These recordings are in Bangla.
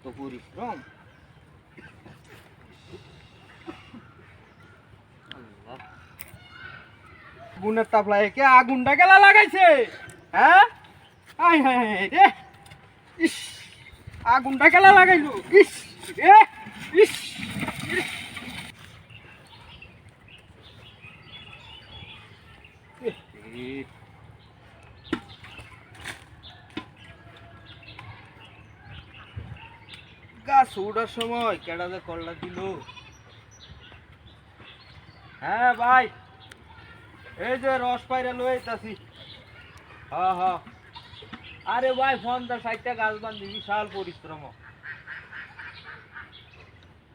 এত পরিশ্রম। আগুনের তাপলায় কে আগুনটা গেলা লাগাইছে হ্যাঁ আই হাই রে ইস আগুনটা গেলা লাগাইলো ইস রে ইস ইস। এ, এ। সময়? কেডা যে কল্লা দিল হ্যাঁ ভাই এই যে রস পাইরা লই আইতাছি। হ্যাঁ হ্যাঁ আরে ভাই পঞ্চাশ ষাটটা গাছ বান্ধি বিশাল পরিশ্রম।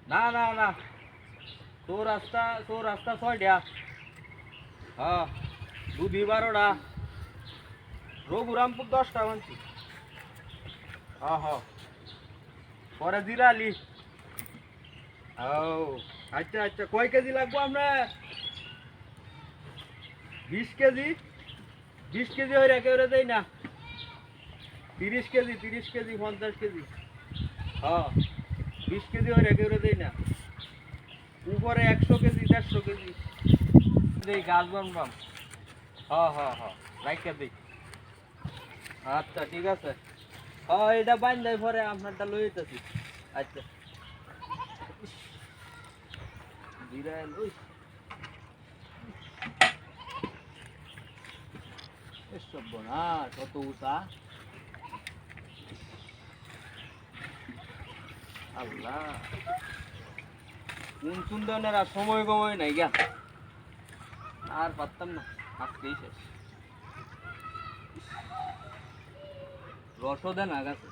না না না। তোর রাস্তা তোর রাস্তা ছয়টা হ্যাঁ দুধি বারোটা রঘুরামপুর দশটা মানছি হ্যাঁ হ্যাঁ পরে জিরালি ও আচ্ছা আচ্ছা কয় কেজি লাগবো আমরা? বিশ কেজি? বিশ কেজি হয়ে একেবারে দেই না। তিরিশ কেজি তিরিশ কেজি, পঞ্চাশ কেজি। হ্যাঁ বিশ কেজি হয়ে একেবারে দেই না। উপরে একশো কেজি, দেড়শো কেজি। দেই গাছ বানবাম হ্যাঁ হ্যাঁ হ্যাঁ রাইখা দিই। আচ্ছা ঠিক আছে। হ্যাঁ এটা বাইন দেয় পরে আপনারটা লই আচ্ছা। এসব কত আর সময় কময় নাই গা। আর পারতাম না, আজকেই শেষ। রসও দেন গাছে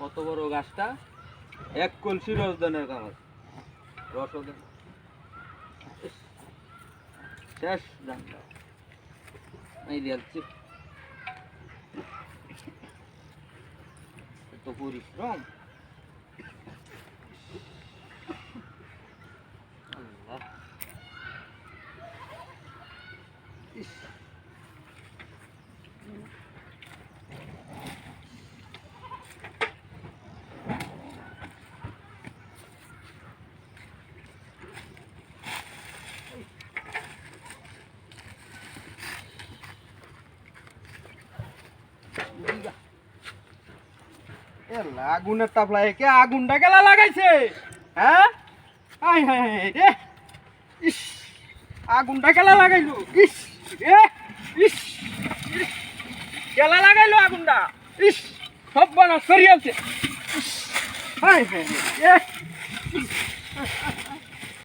কত বড় গাছটা? এক কলসি রস দেনের কাম আছে রসও দেন শেষ জান এই দিয়েছি এত পরিশ্রম। আগুনের তাপলায় কে আগুনটা গেলা লাগাইছে। হ্যাঁ? হাই হাই রে ইস আগুনটা গেলা লাগাইলো। ইস রে ইস গেলা লাগাইলো আগুনটা। ইস সব বানা সরিয়েছে হাই হাই এ, ইস,